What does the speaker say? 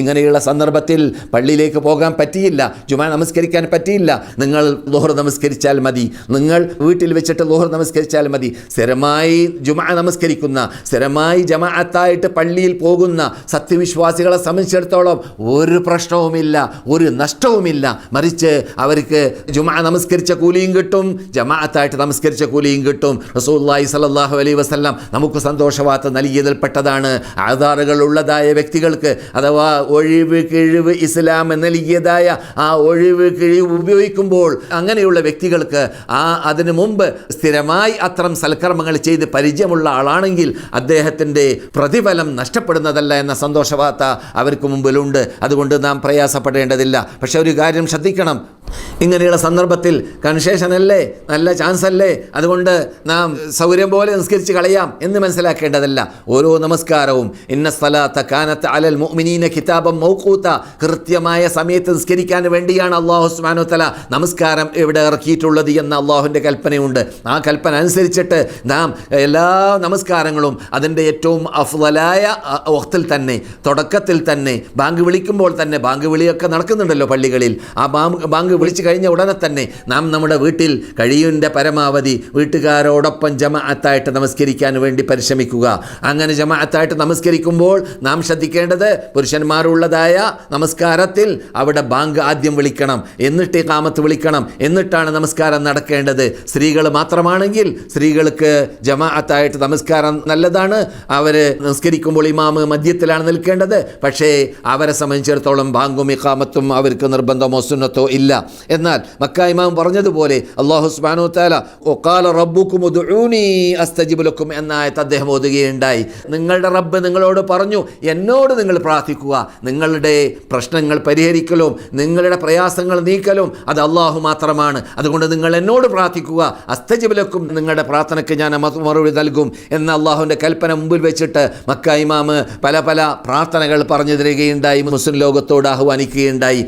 ഇങ്ങനെയുള്ള സന്ദർഭത്തിൽ പള്ളിയിലേക്ക് പോകാൻ പറ്റിയില്ല ജുമാ നമസ്കരിക്കാൻ പറ്റിയില്ല. നിങ്ങൾ ലോഹർ നമസ്കരിച്ചാൽ മതി. നിങ്ങൾ വീട്ടിൽ വെച്ചിട്ട് ലോഹർ നമസ്കരിച്ചാൽ മതി. സ്ഥിരമായി ജുമാ നമസ്കരിക്കുന്ന സ്ഥിരമായി ജമാഅത്തായിട്ട് പള്ളിയിൽ പോകുന്ന സത്യവിശ്വാസികളെ സംബന്ധിച്ചിടത്തോളം ഒരു പ്രശ്നവുമില്ല ഒരു നഷ്ടവുമില്ല. മറിച്ച് അവർക്ക് ജുമാ നമസ്കരിച്ച കൂലിയും കിട്ടും ജമാഅത്തായിട്ട് നമസ്കരിച്ച കൂലിയും കിട്ടും. റസൂല്ലായി സലല്ലാഹു അലൈ വസല്ലം നമുക്ക് സന്തോഷവാർത്ത നൽകിയതിൽപ്പെട്ടതാണ്. ആധാറുകൾ ഉള്ളതായ വ്യക്തികൾക്ക് അഥവാ ഒഴിവ് കിഴിവ് ഇസ്ലാം നൽകിയതായ ആ ഒഴിവ് കിഴിവ് ഉപയോഗിക്കുമ്പോൾ അങ്ങനെയുള്ള വ്യക്തികൾക്ക് ആ അതിനു മുമ്പ് സ്ഥിരമായി അത്തരം സൽക്കർമ്മങ്ങൾ ചെയ്ത് പരിചയമുള്ള ആളാണെങ്കിൽ അദ്ദേഹത്തിന്റെ പ്രതിഫലം നഷ്ടപ്പെടുന്നതല്ല എന്ന സന്തോഷവാർത്ത അവർക്ക് മുമ്പിലുണ്ട്. അതുകൊണ്ട് നാം പ്രയാസപ്പെടേണ്ടതില്ല. പക്ഷെ ഒരു കാര്യം ശ്രദ്ധിക്കണം. ഇങ്ങനെയുള്ള സന്ദർഭത്തിൽ കൺസേഷനല്ലേ നല്ല ചാൻസ് അല്ലേ? അതുകൊണ്ട് നാം സൗകര്യം പോലെ നിസ്കരിച്ച് കളയാം എന്ന് മനസ്സിലാക്കേണ്ടതല്ല. ഓരോ നമസ്കാരവും ഇന്ന സ്ഥലത്ത കാനത്ത് അലൽ മുഅ്മിനീന കിതാബം മൗക്കൂത്ത കൃത്യമായ സമയത്ത് നിസ്കരിക്കാൻ വേണ്ടിയാണ് അള്ളാഹു സുബ്ഹാനഹു തല നമസ്കാരം ഇവിടെ ഇറക്കിയിട്ടുള്ളത് എന്ന അള്ളാഹുവിന്റെ കൽപ്പനയുണ്ട്. ആ കൽപ്പന അനുസരിച്ചിട്ട് നാം എല്ലാ നമസ്കാരങ്ങളും അതിന്റെ ഏറ്റവും അഫ്വലായ വക്തിൽ തന്നെ തുടക്കത്തിൽ തന്നെ ബാങ്ക് വിളിക്കുമ്പോൾ തന്നെ ബാങ്ക് വിളിയൊക്കെ നടക്കുന്നുണ്ടല്ലോ പള്ളികളിൽ. ആ ബാങ്ക് വിളിച്ചു കഴിഞ്ഞ ഉടനെ തന്നെ നാം നമ്മുടെ വീട്ടിൽ കഴിയുന്ന പരമാവധി വീട്ടുകാരോടൊപ്പം ജമാഅത്തായിട്ട് നമസ്കരിക്കാൻ വേണ്ടി പരിശ്രമിക്കുക. അങ്ങനെ ജമാഅത്തായിട്ട് നമസ്കരിക്കുമ്പോൾ നാം ശ്രദ്ധിക്കേണ്ടത് പുരുഷന്മാരുള്ളതായ നമസ്കാരത്തിൽ അവിടെ ബാങ്ക് ആദ്യം വിളിക്കണം എന്നിട്ട് കാമത്ത് വിളിക്കണം എന്നിട്ടാണ് നമസ്കാരം നടക്കേണ്ടത്. സ്ത്രീകൾ മാത്രമാണെങ്കിൽ സ്ത്രീകൾക്ക് ജമാഅത്തായിട്ട് നമസ്കാരം നല്ലതാണ്. അവർ നമസ്കരിക്കുമ്പോൾ ഇമാമ് മദ്യത്തിലാണ് നിൽക്കേണ്ടത്. പക്ഷേ അവരെ സംബന്ധിച്ചിടത്തോളം ബാങ്കും ഇക്കാമത്തും അവർക്ക് നിർബന്ധമോ സുന്നത്തോ ഇല്ല. എന്നാൽ മക്ക പറഞ്ഞതുപോലെ അള്ളാഹു സുബ്ഹാനഹു തആല ഒക്കാല റബ്ബുക്കും ഉദ്ഊനി അസ്തജിബുലക്കും എന്ന ആയത്ത് അദ്ദേഹം ഓതുകയുണ്ടായി. നിങ്ങളുടെ റബ്ബ് നിങ്ങളോട് പറഞ്ഞു എന്നോട് നിങ്ങൾ പ്രാർത്ഥിക്കുക. നിങ്ങളുടെ പ്രശ്നങ്ങൾ പരിഹരിക്കലും നിങ്ങളുടെ പ്രയാസങ്ങൾ നീക്കലും അത് അള്ളാഹു മാത്രമാണ്. അതുകൊണ്ട് നിങ്ങൾ എന്നോട് പ്രാർത്ഥിക്കുക. അസ്തജിബുലക്കും നിങ്ങളുടെ പ്രാർത്ഥനയ്ക്ക് ഞാൻ മറുപടി നൽകും എന്ന അള്ളാഹുവിന്റെ കൽപ്പന മുമ്പിൽ വെച്ചിട്ട് മക്ക പല പല പ്രാർത്ഥനകൾ പറഞ്ഞു തരികയുണ്ടായി മുസ്ലിം ലോകത്തോട് ആഹ്വാനിക്കുകയുണ്ടായി.